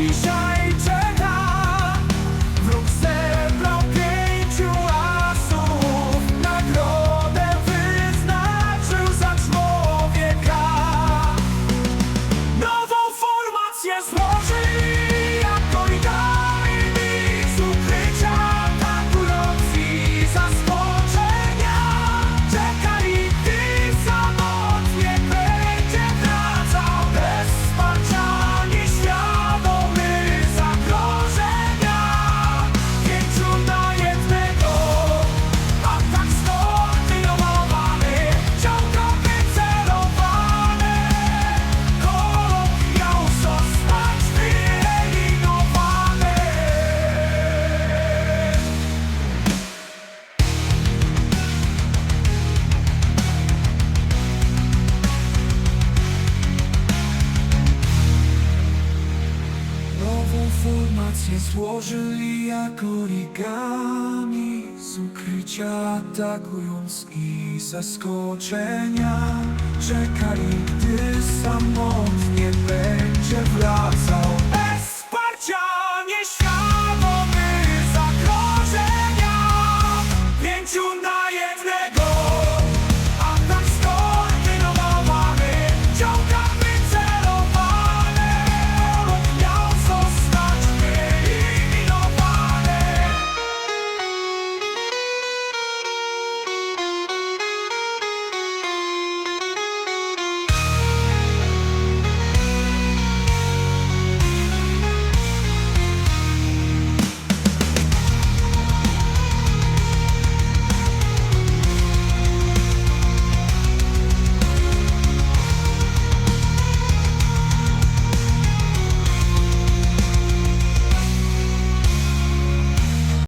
she shines. Złożyli jak origami Z ukrycia atakując i zaskoczenia. Czekali, gdy samotnie będzie wracał